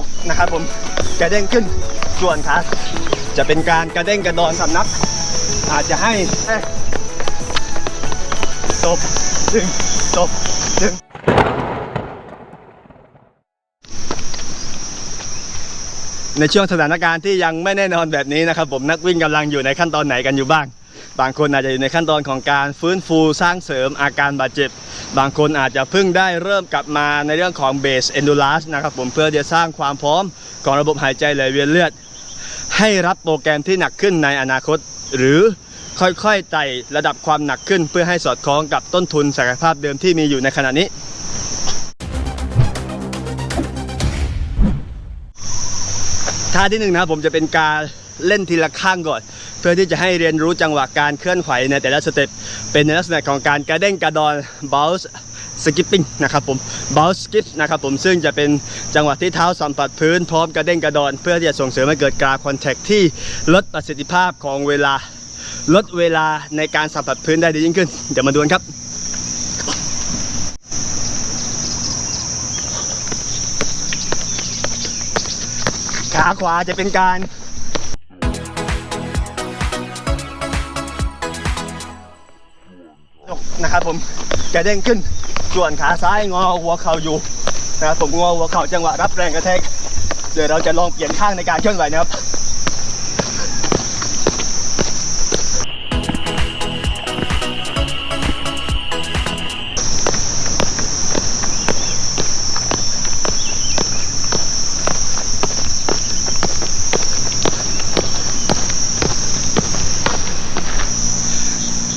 ตกนะครับผมกระเด้งขึ้นส่วนขาจะเป็นการกระเด้งกระดอนสำนักอาจจะให้ตบดึงตบดึงในช่วงสถานการณ์ที่ยังไม่แน่นอนแบบนี้นะครับผมนักวิ่งกำลังอยู่ในขั้นตอนไหนกันอยู่บ้าง บางคนอาจจะอยู่ในขั้นตอนของการฟื้นฟูสร้างเสริมอาการบาดเจ็บ บางคนอาจจะเพิ่งได้เริ่มกลับมาในเรื่องของเบสเอนดูลัสนะครับผมเพื่อจะสร้างความพร้อมของระบบหายใจไหลเวียนเลือด ให้รับโปรแกรมที่หนักขึ้นในอนาคต หรือค่อยๆไต่ระดับความหนักขึ้น เพื่อให้สอดคล้องกับต้นทุนศักยภาพเดิมที่มีอยู่ในขณะนี้ท่าที่หนึ่งนะครับผมจะเป็นการเล่นทีละข้างก่อน พื่อที่จะให้เรียนรู้จังหวะการเคลื่อนไหวในแต่ละสเต็ปเป็นในลักษณะของการกระเด้งกระดอน bounce skipping นะครับผม bounce skip นะครับผมซึ่งจะเป็นจังหวะที่เท้าสัมผัสพื้นพร้อมกระเด้งกระดอน เพื่อที่จะส่งเสริมให้เกิดการคอนแทคที่ลดประสิทธิภาพของเวลา ลดเวลาในการสัมผัสพื้นได้ดียิ่งขึ้น เดี๋ยวมาดูกันครับขาขวาจะเป็นการ นะครับผมกระเด้งขึ้น ส่วนขาซ้ายงอหัวเข่าอยู่นะครับผมงอหัวเข่าจังหวะรับแรงกระแทกเดี๋ยวเราจะลองเปลี่ยนข้างในการเคลื่อนไหวนะครับ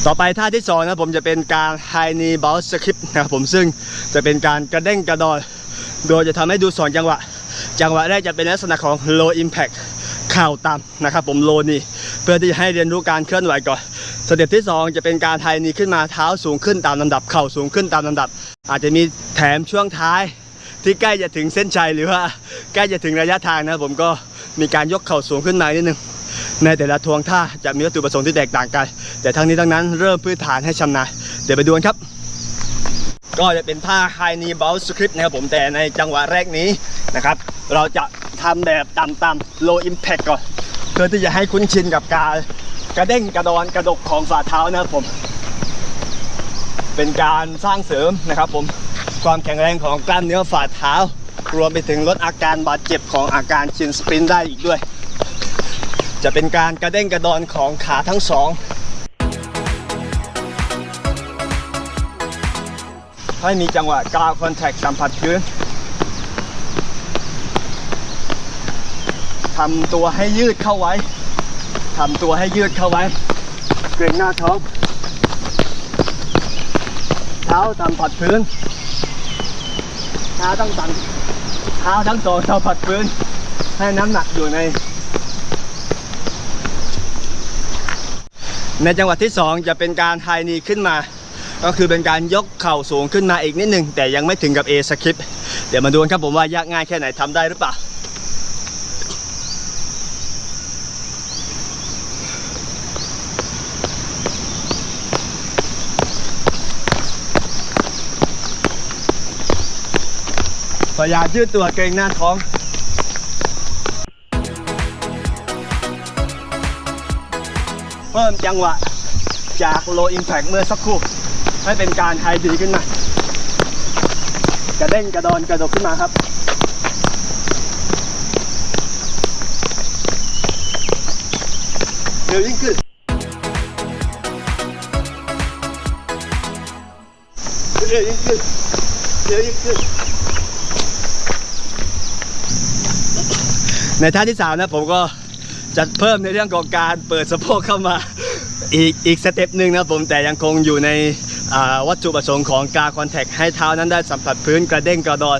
ต่อไปท่าที่สองนะผมจะเป็นการ high knee bounce skip นะครับผมซึ่งจะเป็นการกระเด้งกระดอน โดยจะทำให้ดูสองจังหวะ จังหวะแรกจะเป็นลักษณะของ low impact เข่าต่ำนะครับผม low knee เพื่อที่จะให้เรียนรู้การเคลื่อนไหวก่อน สเต็ปที่ 2 จะเป็นการ high knee ขึ้นมาเท้าสูงขึ้นตามลำดับ เข่าสูงขึ้นตามลำดับ อาจจะมีแถมช่วงท้ายที่ใกล้จะถึงเส้นชัยหรือว่าใกล้จะถึงระยะทางนะผมก็มีการยกเข่าสูงขึ้นมานิดนึง ในแต่ละทวงท่าจะมีวัตถุประสงค์ที่แตกต่างกัน แต่ทั้งนี้ทั้งนั้นเริ่มพื้นฐานให้ชำนาญเดี๋ยวไปดูกันครับ ก็จะเป็นท่า High Knee Bounce Script นะครับผมแต่ในจังหวะแรกนี้นะครับ เราจะทำแบบต่ำๆ low impact ก่อน เพื่อที่จะให้คุ้นชินกับการกระเด้งกระดอนกระดกของฝ่าเท้านะครับผม เป็นการสร้างเสริมนะครับผมความแข็งแรงของกล้ามเนื้อฝ่าเท้า รวมไปถึงลดอาการบาดเจ็บของอาการชินสปรินได้อีกด้วย จะเป็นการกระเด้งกระดอนของขาทั้งสองให้มีจังหวะกาวคอนแทคสัมผัสพื้นทำตัวให้ยืดเข้าไว้ทำตัวให้ยืดเข้าไว้ เกรงหน้าท้อง เท้าสัมผัสพื้น เท้าต้องสัมเท้าทั้งสองสัมผัสพื้น ให้น้ำหนักอยู่ใน ในจังหวะที่ 2 จะเป็นการไฮนีขึ้นมา ก็คือเป็นการยกเข่าสูงขึ้นมาอีกนิดหนึ่งแต่ยังไม่ถึงกับ A สคริปเดี๋ยวมาดูกันครับผมว่ายากง่ายแค่ไหนทำได้หรือเปล่าพยายามยืดตัวเกรงหน้าท้อง พิ่มจังหวะจาก low impact เมื่อสักครู่ให้เป็นการไฮดีขึ้นมากระเด้งกระดอนกระดกขึ้นมาครับเร็วยิ่งขึ้นเร็วยิ่งขึ้นเร็วยิ่งขึ้นในท่าที่สามนะผมก็ จะเพิ่มในเรื่องของการเปิดสะโพกเข้ามาอีกอีกสเต็ปหนึ่งนะผมแต่ยังคงอยู่ในวัตถุประสงค์ของการคอนแทคให้เท้านั้นได้สัมผัสพื้นกระเด้งกระดอน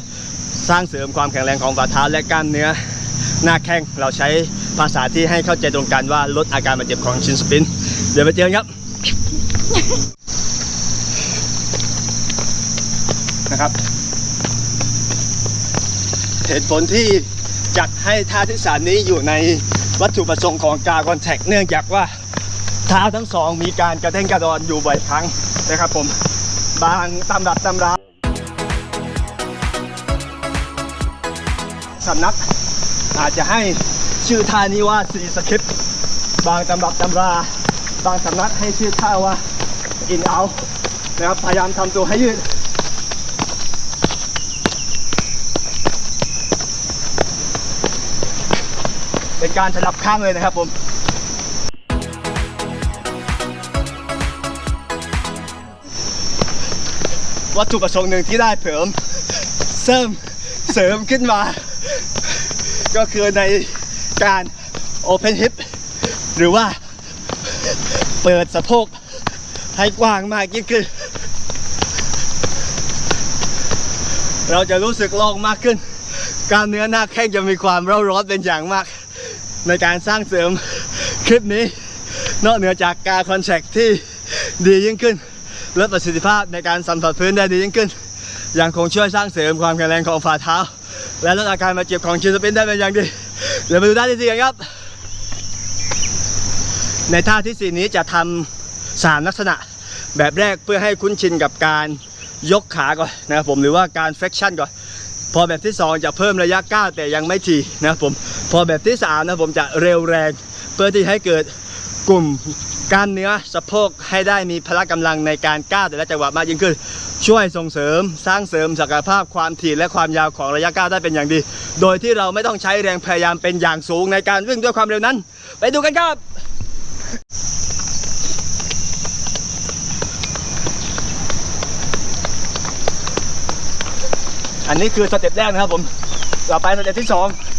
สร้างเสริมความแข็งแรงของฝ่าเท้าและกล้ามเนื้อหน้าแข้งเราใช้ภาษาที่ให้เข้าใจตรงกันว่าลดอาการบาดเจ็บของชินสปิน เดี๋ยวไปเจอกันครับนะครับ เหตุผลที่จัดให้ท่าที่สามนี้อยู่ใน วัตถุประสงค์ของการคอนแทคเนื่องจากว่าเท้าทั้งสองมีการกระเด้งกระดอนอยู่บ่อยครั้งนะครับผมบางตำรับตำราสำนักอาจจะให้ชื่อท่านี้ว่าซีสคริปบางตำรับตำรา บางสำนักให้ชื่อท่าว่าอินเอานะครับพยายามทำตัวให้ยืด เป็นการสลับข้างเลยนะครับผมวัตถุประสงค์หนึ่งที่ได้เพิ่มเสริมเสริมขึ้นมา ก็คือในการ Open Hip หรือว่าเปิดสะโพกให้กว้างมากยิ่งขึ้น เราจะรู้สึกโล่งมากขึ้น กามเนื้อหน้าแข้งจะมีความเร่าร้อนเป็นอย่างมาก ในการสร้างเสริมคลิปนี้ นอกเหนือจากการคอนแทคที่ดียิ่งขึ้น แลดประสิทธิภาพในการสัมผัสพื้นได้ดียิ่งขึ้น ยังคงช่วยสร้างเสริมความแข็งแรงของฝ่าเท้า และลดอาการบาดเจ็บของชินสปินได้เป็นอย่างดี เดี๋ยวมาดูท่าที่สี่กันครับ ในท่าที่สี่นี้จะทำสามลักษณะ แบบแรกเพื่อให้คุ้นชินกับการยกขาก่อนนะครับผมหรือว่าการ flexion ก่อนพอแบบที่ 2 จะเพิ่มระยะก้าวแต่ยังไม่ทีนะครับผม พอแบบที่ 3 นะผมจะเร็วแรงเพื่อที่ให้เกิดกลุ่มกล้ามเนื้อสะโพกให้ได้มีพละกำลังในการก้าวแต่ละจังหวะมากยิ่งขึ้น ช่วยส่งเสริมสร้างเสริมศักยภาพความถี่และความยาวของระยะก้าวได้เป็นอย่างดี โดยที่เราไม่ต้องใช้แรงพยายามเป็นอย่างสูงในการวิ่งด้วยความเร็วนั้น ไปดูกันครับอันนี้คือสเต็ปแรกนะครับผม เราไปสเต็ปที่ 2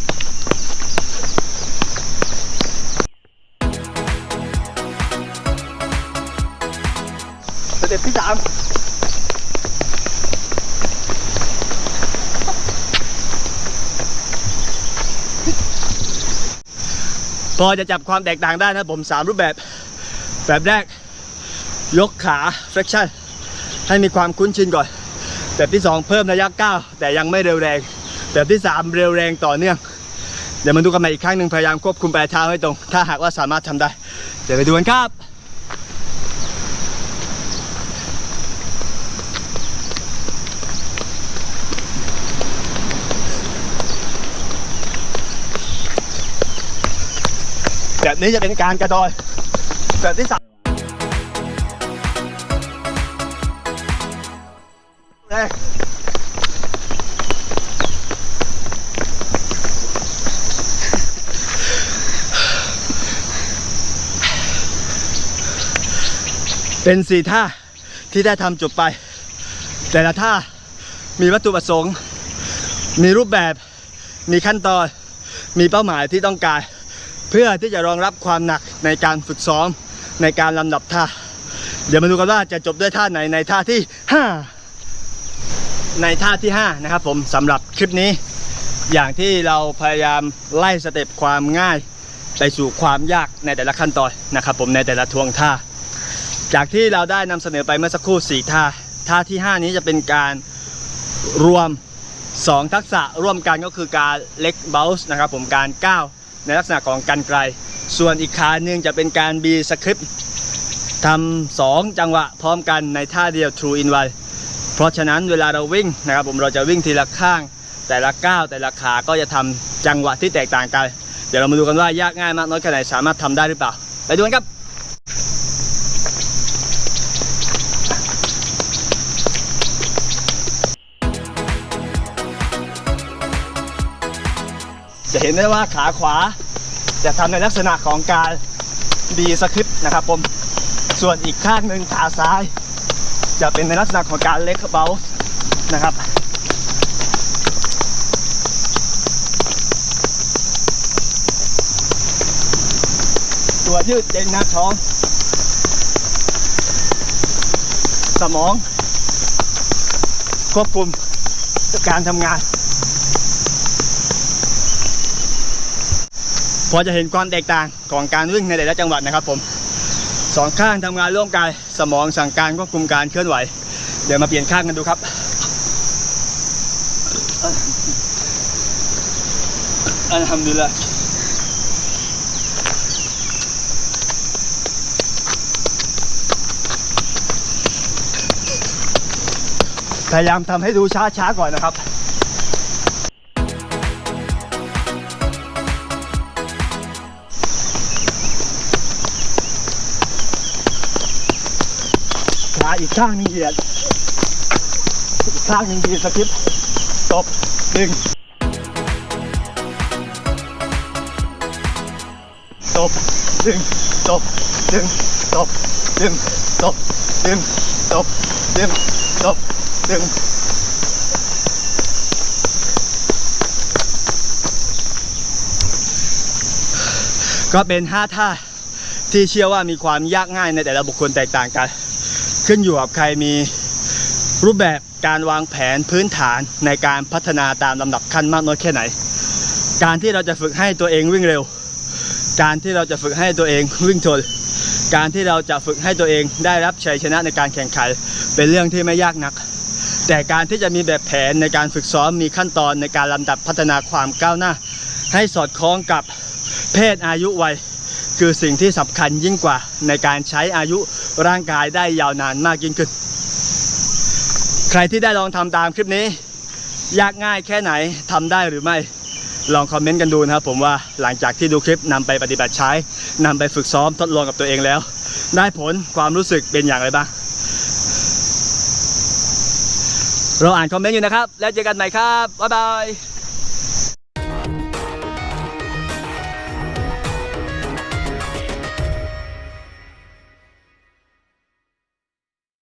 พอจะจับความแตกต่างได้นะผมสามรูปแบบ แบบแรก ยกขา flexion ให้มีความคุ้นชินก่อน แบบที่ 2 เพิ่มระยะก้าวแต่ยังไม่เร็วแรง แบบที่ 3 เร็วแรงต่อเนื่อง เดี๋ยวมาดูกันใหม่อีกครั้งหนึ่งพยายามควบคุมปลายเท้าให้ตรง ถ้าหากว่าสามารถทำได้ เดี๋ยวไปดูกันครับ แบบนี้จะเป็นการกระโดดแบบที่สามแรกเป็นสี่ท่าที่ได้ทำจบไป แต่ละท่ามีวัตถุประสงค์ มีรูปแบบ มีขั้นตอน มีเป้าหมายที่ต้องการ เพื่อที่จะรองรับความหนักในการฝึกซ้อมในการลำดับท่า เดี๋ยวมาดูกันว่าจะจบด้วยท่าไหนในท่าที่ 5 ในท่าที่ 5 นะครับผมสำหรับคลิปนี้ อย่างที่เราพยายามไล่สเต็ปความง่าย ไปสู่ความยากในแต่ละขั้นตอนนะครับผมในแต่ละทวงท่า จากที่เราได้นำเสนอไปเมื่อสักครู่ 4 ท่า ท่าที่ 5 นี้จะเป็นการรวม 2 ทักษะร่วมกันก็คือการเล็กเบลส์นะครับผมการก้าว ในลักษณะของกันไกล ส่วนอีกขาหนึ่งจะเป็นการบีสคริปต์ทำสองจังหวะพร้อมกันในท่าเดียว True in one เพราะฉะนั้นเวลาเราวิ่งนะครับผมเราจะวิ่งทีละข้าง แต่ละก้าวแต่ละขาก็จะทำจังหวะที่แตกต่างกัน เดี๋ยวเรามาดูกันว่ายากง่ายมากน้อยแค่ไหนสามารถทำได้หรือเปล่า ไปดูกันครับ จะเห็นได้ว่าขาขวาจะทำในลักษณะของการบีสคริปต์นะครับผม ส่วนอีกข้างหนึ่งขาซ้าย จะเป็นในลักษณะของการเล็กเบลนะครับ ตัวยืดเย็นหน้าท้อง สมองควบคุมการทำงาน พอจะเห็นความแตกต่างของการวิ่งในแต่ละจังหวัดนะครับผมสองข้างทำงานร่วมกันสมองสั่งการควบคุมการเคลื่อนไหว เดี๋ยวมาเปลี่ยนข้างกันดูครับอัลฮัมดุลิลละพยายามทำให้ดูช้าๆก่อนนะครับ อีกข้างหนึ่งเหยียด อีกข้างหนึ่งดีดสคริปต์ตบดึงตบดึงตบดึงตบดึงตบดึงตบดึงตบดึงก็เป็น 5 ท่าที่เชื่อว่ามีความยากง่ายในแต่ละบุคคลแตกต่างกัน ขึ้นอยู่กับใครมีรูปแบบการวางแผนพื้นฐานในการพัฒนาตามลำดับขั้นมากน้อยแค่ไหน การที่เราจะฝึกให้ตัวเองวิ่งเร็ว การที่เราจะฝึกให้ตัวเองวิ่งชน การที่เราจะฝึกให้ตัวเองได้รับชัยชนะในการแข่งขันเป็นเรื่องที่ไม่ยากนัก แต่การที่จะมีแบบแผนในการฝึกซ้อมมีขั้นตอนในการลำดับพัฒนาความก้าวหน้า ให้สอดคล้องกับเพศอายุวัย คือสิ่งที่สำคัญยิ่งกว่าในการใช้อายุ ร่างกายได้ยาวนานมากยิ่งขึ้น ใครที่ได้ลองทำตามคลิปนี้ ยากง่ายแค่ไหนทำได้หรือไม่ ลองคอมเมนต์กันดูนะครับ ผมว่าหลังจากที่ดูคลิปนำไปปฏิบัติใช้นำไปฝึกซ้อมทดลองกับตัวเองแล้ว ได้ผลความรู้สึกเป็นอย่างไรบ้างเราอ่านคอมเมนต์อยู่นะครับ แล้วเจอกันใหม่ครับ บ๊ายบาย